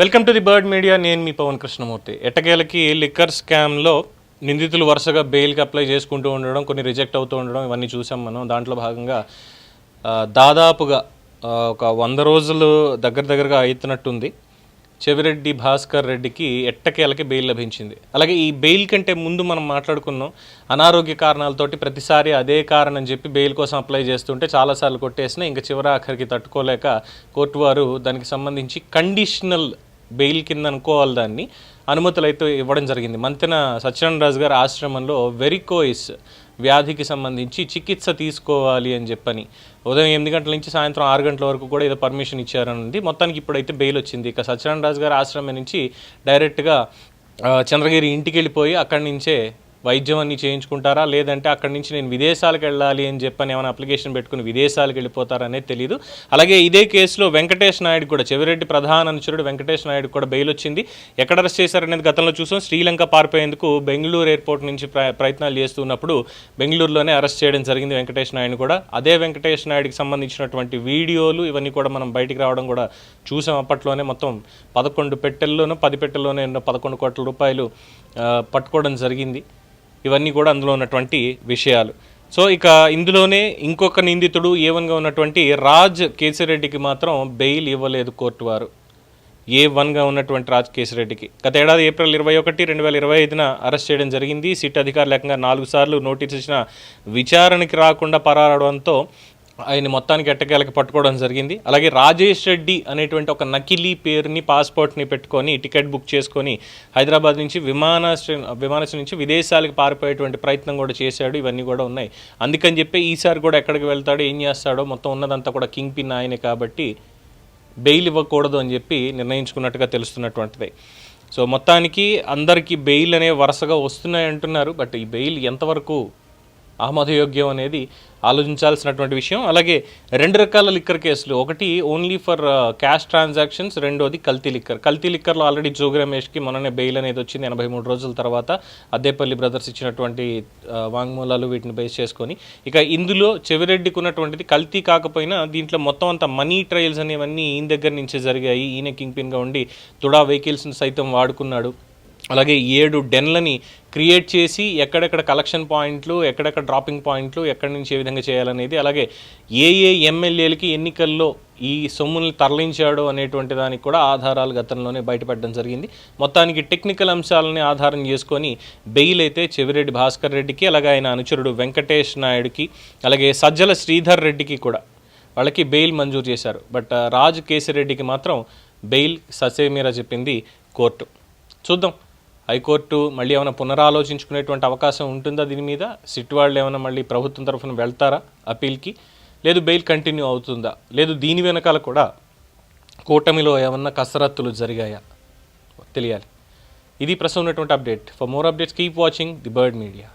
Welcome to the Bird Media నేను మీ పవన్ కృష్ణమూర్తి. ఎట్టకేలకి లిక్కర్ స్కామ్లో నిందితులు వరుసగా బెయిల్కి అప్లై చేసుకుంటూ ఉండడం కొన్ని రిజెక్ట్ అవుతూ ఉండడం ఇవన్నీ చూసాం మనం. దాంట్లో భాగంగా దాదాపుగా ఒక వంద రోజులు దగ్గర దగ్గరగా అవుతున్నట్టుంది చెవిరెడ్డి భాస్కర్ రెడ్డికి ఎట్టకేలకి బెయిల్ లభించింది. అలాగే ఈ బెయిల్ కంటే ముందు మనం మాట్లాడుకున్నాం. అనారోగ్య కారణాలతోటి ప్రతిసారి అదే కారణం చెప్పి బెయిల్ కోసం అప్లై చేస్తుంటే చాలాసార్లు కొట్టేసిన ఇంకా చివరి ఆఖరికి తట్టుకోలేక కోర్టు వారు దానికి సంబంధించి కండిషనల్ బెయిల్ కింద అనుకోవాలి దాన్ని. అనుమతులు అయితే ఇవ్వడం జరిగింది. మంతెన సత్యనారాయణ రాజు గారి ఆశ్రమంలో వెరికోయిస్ వ్యాధికి సంబంధించి చికిత్స తీసుకోవాలి అని చెప్పని. ఉదయం ఎనిమిది గంటల నుంచి సాయంత్రం ఆరు గంటల వరకు కూడా ఏదో పర్మిషన్ ఇచ్చారని మొత్తానికి ఇప్పుడైతే బెయిల్ వచ్చింది. ఇక సత్యనారాయణ రాజు గారి ఆశ్రమం నుంచి డైరెక్ట్గా చంద్రగిరి ఇంటికి వెళ్ళిపోయి అక్కడి నుంచే వైద్యం అన్ని చేయించుకుంటారా? లేదంటే అక్కడి నుంచి నేను విదేశాలకు వెళ్ళాలి అని చెప్పని ఏమైనా అప్లికేషన్ పెట్టుకుని విదేశాలకు వెళ్ళిపోతారనేది తెలియదు అలాగే ఇదే కేసులో వెంకటేష్ నాయుడు కూడా చెవిరెడ్డి ప్రధాన అనుచరుడు వెంకటేష్ నాయుడు కూడా బెయిల్ వచ్చింది. ఎక్కడ అరెస్ట్ చేశారనేది గతంలో చూసాం. శ్రీలంక పారిపోయేందుకు బెంగళూరు ఎయిర్పోర్ట్ నుంచి ప్ర- ప్రయత్నాలు చేస్తున్నప్పుడు బెంగళూరులోనే అరెస్ట్ చేయడం జరిగింది వెంకటేష్ నాయుడు కూడా. అదే వెంకటేష్ నాయుడుకి సంబంధించినటువంటి వీడియోలు ఇవన్నీ కూడా మనం బయటికి రావడం కూడా చూసాం. అప్పట్లోనే మొత్తం పదకొండు పెట్టెల్లోనూ పది పెట్టెల్లోనే ఎన్నో పదకొండు కోట్ల రూపాయలు పట్టుకోవడం జరిగింది. ఇవన్నీ కూడా అందులో ఉన్నటువంటి విషయాలు. సో ఇక ఇందులోనే ఇంకొక నిందితుడు ఏవన్గా ఉన్నటువంటి రాజ్ కేసిరెడ్డికి మాత్రం బెయిల్ ఇవ్వలేదు కోర్టు వారు. ఏ వన్గా ఉన్నటువంటి రాజ్ కేసిరెడ్డికి. గత ఏడాది ఏప్రిల్ ఇరవై ఒకటి రెండు వేల ఇరవై ఐదున అరెస్ట్ చేయడం జరిగింది. సిట్ అధికారులు ఏకంగా నాలుగు సార్లు నోటీస్ ఇచ్చిన విచారణకి రాకుండా పరారడంతో ఆయన మొత్తానికి ఎట్టకేలకి పట్టుకోవడం జరిగింది. అలాగే రాజేష్ రెడ్డి అనేటువంటి ఒక నకిలీ పేరుని పాస్పోర్ట్ని పెట్టుకొని టికెట్ బుక్ చేసుకొని హైదరాబాద్ నుంచి విమానాశ్రయం విమానాశ్రయం నుంచి విదేశాలకు పారిపోయేటువంటి ప్రయత్నం కూడా చేశాడు. ఇవన్నీ కూడా ఉన్నాయి. అందుకని చెప్పి ఈసారి కూడా ఎక్కడికి వెళ్తాడో ఏం చేస్తాడో మొత్తం ఉన్నదంతా కూడా కింగ్ పిన్ ఆయనే కాబట్టి బెయిల్ ఇవ్వకూడదు అని చెప్పి నిర్ణయించుకున్నట్టుగా తెలుస్తున్నటువంటిది. సో మొత్తానికి అందరికీ బెయిల్ అనే వరుసగా వస్తున్నాయి అంటున్నారు. బట్ ఈ బెయిల్ ఎంతవరకు ఆమోదయోగ్యం అనేది ఆలోచించాల్సినటువంటి విషయం. అలాగే రెండు రకాల లిక్కర్ కేసులు. ఒకటి ఓన్లీ ఫర్ క్యాష్ ట్రాన్సాక్షన్స్ రెండోది కల్తీ లిక్కర్. కల్తీ లిక్కర్లో ఆల్రెడీ జోగి రమేష్కి మొన్ననే బెయిల్ అనేది వచ్చింది ఎనభై మూడు రోజుల తర్వాత. అద్దేపల్లి బ్రదర్స్ ఇచ్చినటువంటి uh, వాంగ్మూలాలు వీటిని బేస్ చేసుకొని. ఇక ఇందులో చెవిరెడ్డికి ఉన్నటువంటిది కల్తీ కాకపోయినా దీంట్లో మొత్తం అంతా మనీ ట్రయల్స్ అనేవన్నీ ఈయన దగ్గర నుంచే జరిగాయి. ఈయన కింగ్ పిన్గా ఉండి తుడా వెహికల్స్ని సైతం వాడుకున్నాడు. అలాగే ఏడు డెన్లని క్రియేట్ చేసి ఎక్కడెక్కడ కలెక్షన్ పాయింట్లు ఎక్కడెక్కడ డ్రాపింగ్ పాయింట్లు ఎక్కడి నుంచి ఏ విధంగా చేయాలనేది అలాగే ఏ ఏ ఎమ్మెల్యేలకి ఎన్నికల్లో ఈ సొమ్ముల్ని తరలించాడు అనేటువంటి దానికి కూడా ఆధారాలు గతంలోనే బయటపడడం జరిగింది. మొత్తానికి టెక్నికల్ అంశాలని ఆధారం చేసుకొని బెయిల్ అయితే చెవిరెడ్డి భాస్కర్ రెడ్డికి అలాగే ఆయన అనుచరుడు వెంకటేష్ నాయుడుకి అలాగే సజ్జల శ్రీధర్ రెడ్డికి కూడా వాళ్ళకి బెయిల్ మంజూరు చేశారు. బట్ రాజు కేసిరెడ్డికి మాత్రం బెయిల్ ససేమీరా చెప్పింది కోర్టు. చూద్దాం. హైకోర్టు మళ్ళీ ఏమైనా పునరాలోచించుకునేటువంటి అవకాశం ఉంటుందా దీని మీద? సిట్ వాళ్ళు ఏమైనా మళ్ళీ ప్రభుత్వం తరఫున వెళ్తారా అప్పీల్కి లేదు బెయిల్ కంటిన్యూ అవుతుందా? లేదు దీని వెనకాల కూడా కూటమిలో ఏమన్నా కసరత్తులు జరిగాయా? తెలియాలి. ఇది ప్రస్తుతం ఉన్నటువంటి update. For more updates keep watching the bird media